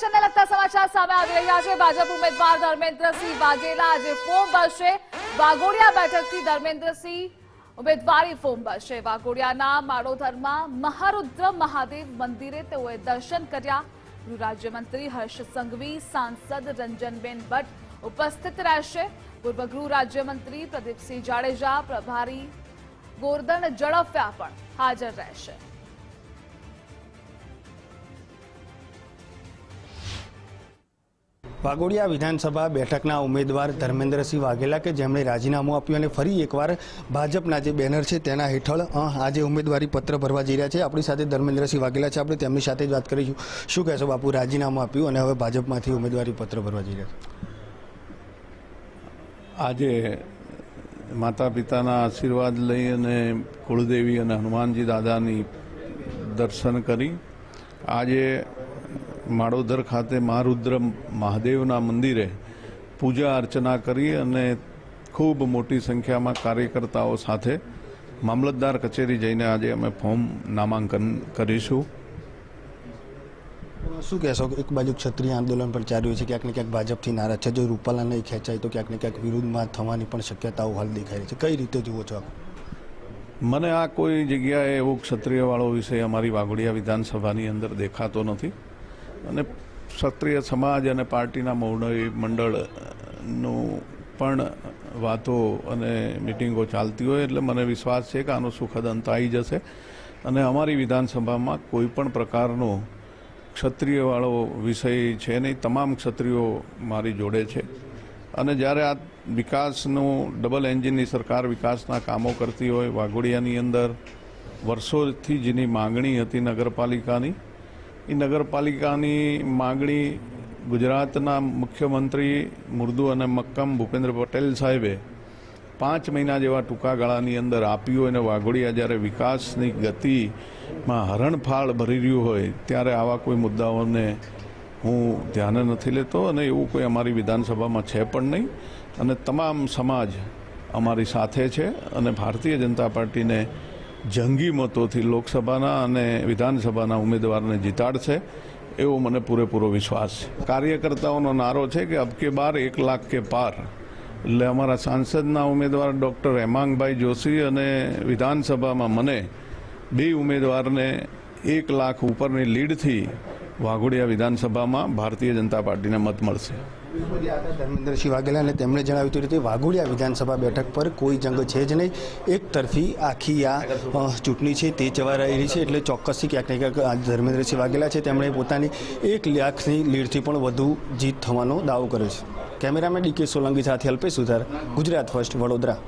ઇલેક્શનને લગતા સમાચાર સામે આવી રહ્યા છે ભાજપ ઉમેદવાર ધર્મેન્દ્રસિંહ વાઘેલા આજે ફોર્મ ભરશે વાઘોડિયા બેઠકથી ધર્મેન્દ્રસિંહ ઉમેદવારી ફોર્મ ભરશે વાઘોડિયાના માળોધરમાં મહારુદ્ર મહાદેવ મંદિરે તેઓએ દર્શન કર્યા ગૃહ રાજ્યમંત્રી હર્ષ સંઘવી સાંસદ રંજનબેન ભટ્ટ ઉપસ્થિત રહેશે પૂર્વ ગૃહ રાજ્યમંત્રી પ્રદીપસિંહ જાડેજા પ્રભારી ગોરધન ઝડફિયા પણ હાજર રહેશે વાઘોડિયા વિધાનસભા બેઠકના ઉમેદવાર ધર્મેન્દ્રસિંહ વાઘેલા કે જેમણે રાજીનામું આપ્યું અને ફરી એકવાર ભાજપના જે બેનર છે તેના હેઠળ આજે ઉમેદવારી પત્ર ભરવા જઈ રહ્યા છે, આપણી સાથે ધર્મેન્દ્રસિંહ વાઘેલા છે. આપણે તેમની સાથે જ વાત કરીશું. શું કહેશો બાપુ, રાજીનામું આપ્યું અને હવે ભાજપમાંથી ઉમેદવારી પત્ર ભરવા જઈ રહ્યા છે? આજે માતા પિતાના આશીર્વાદ લઈ અને કુળદેવી અને હનુમાનજી દાદાની દર્શન કરી. આજે માળોદર ખાતે મહારુદ્ર મહાદેવના મંદિરે પૂજા અર્ચના કરી અને ખૂબ મોટી સંખ્યામાં કાર્યકર્તાઓ સાથે મામલતદાર કચેરી જઈને આજે અમે ફોર્મ નામાંકન કરીશું. શું કહેશો? એક બાજુ ક્ષત્રિય આંદોલન પણ ચાલ્યું છે. ક્યાંક ને ક્યાંક ભાજપથી નારાજ છે. જો રૂપાલા નહીં ખેંચાય તો ક્યાંક ને ક્યાંક વિરુદ્ધમાં થવાની પણ શક્યતાઓ હાલ દેખાય રહી છે. કઈ રીતે જુઓ છો આપ? મને આ કોઈ જગ્યાએ એવો ક્ષત્રિયવાળો વિષય અમારી વાઘોડિયા વિધાનસભાની અંદર દેખાતો નથી. અને ક્ષત્રિય સમાજ અને પાર્ટીના મૌનય મંડળનું પણ વાતો અને મિટિંગો ચાલતી હોય એટલે મને વિશ્વાસ છે કે આનો સુખદ અંત આવી જશે. અને અમારી વિધાનસભામાં કોઈ પણ પ્રકારનો ક્ષત્રિયવાળો વિષય છે નહીં, તમામ ક્ષત્રિયો મારી જોડે છે. અને જ્યારે આ વિકાસનું ડબલ એન્જિનની સરકાર વિકાસના કામો કરતી હોય, વાઘોડિયાની અંદર, વર્ષોથી જેની માંગણી હતી નગરપાલિકાની એ નગરપાલિકાની માગણી ગુજરાતના મુખ્યમંત્રી મુર્દુ અને મક્કમ ભૂપેન્દ્ર પટેલ સાહેબે પાંચ મહિના જેવા ટૂંકા ગાળાની અંદર આપ્યું અને વાઘોડિયા જ્યારે વિકાસની ગતિમાં હરણફાળ ભરી રહ્યું હોય ત્યારે આવા કોઈ મુદ્દાઓને હું ધ્યાને નથી લેતો અને એવું કોઈ અમારી વિધાનસભામાં છે પણ નહીં. અને તમામ સમાજ અમારી સાથે છે અને ભારતીય જનતા પાર્ટીને જંગી મતોથી લોકસભાના અને વિધાનસભાના ઉમેદવારને જીતાડશે, એવો મને પૂરેપૂરો વિશ્વાસ છે. કાર્યકર્તાઓનો નારો છે કે અબ કે બાર એક લાખ કે પાર. એટલે અમારા સાંસદના ઉમેદવાર ડૉક્ટર હેમાંગભાઈ જોશી અને વિધાનસભામાં મને બે ઉમેદવારને એક લાખ ઉપરની લીડથી વાઘોડિયા વિધાનસભામાં ભારતીય જનતા પાર્ટીને મત મળશે. ધર્મેન્દ્રસિંહ વાઘેલા અને તેમણે જણાવ્યું હતું રીતે વાઘોડિયા વિધાનસભા બેઠક પર કોઈ જંગ છે જ નહીં. એક તરફી આખી આ ચૂંટણી છે તે જવા રહી છે એટલે ચોક્કસથી ક્યાંક ને ક્યાંક ધર્મેન્દ્રસિંહ વાઘેલા છે. તેમણે પોતાની એક લાખની લીડથી પણ વધુ જીત થવાનો દાવો કર્યો છે. કેમેરામેન ડીકે સોલંકી સાથે અલ્પેશ સુધાર, ગુજરાત ફર્સ્ટ વડોદરા.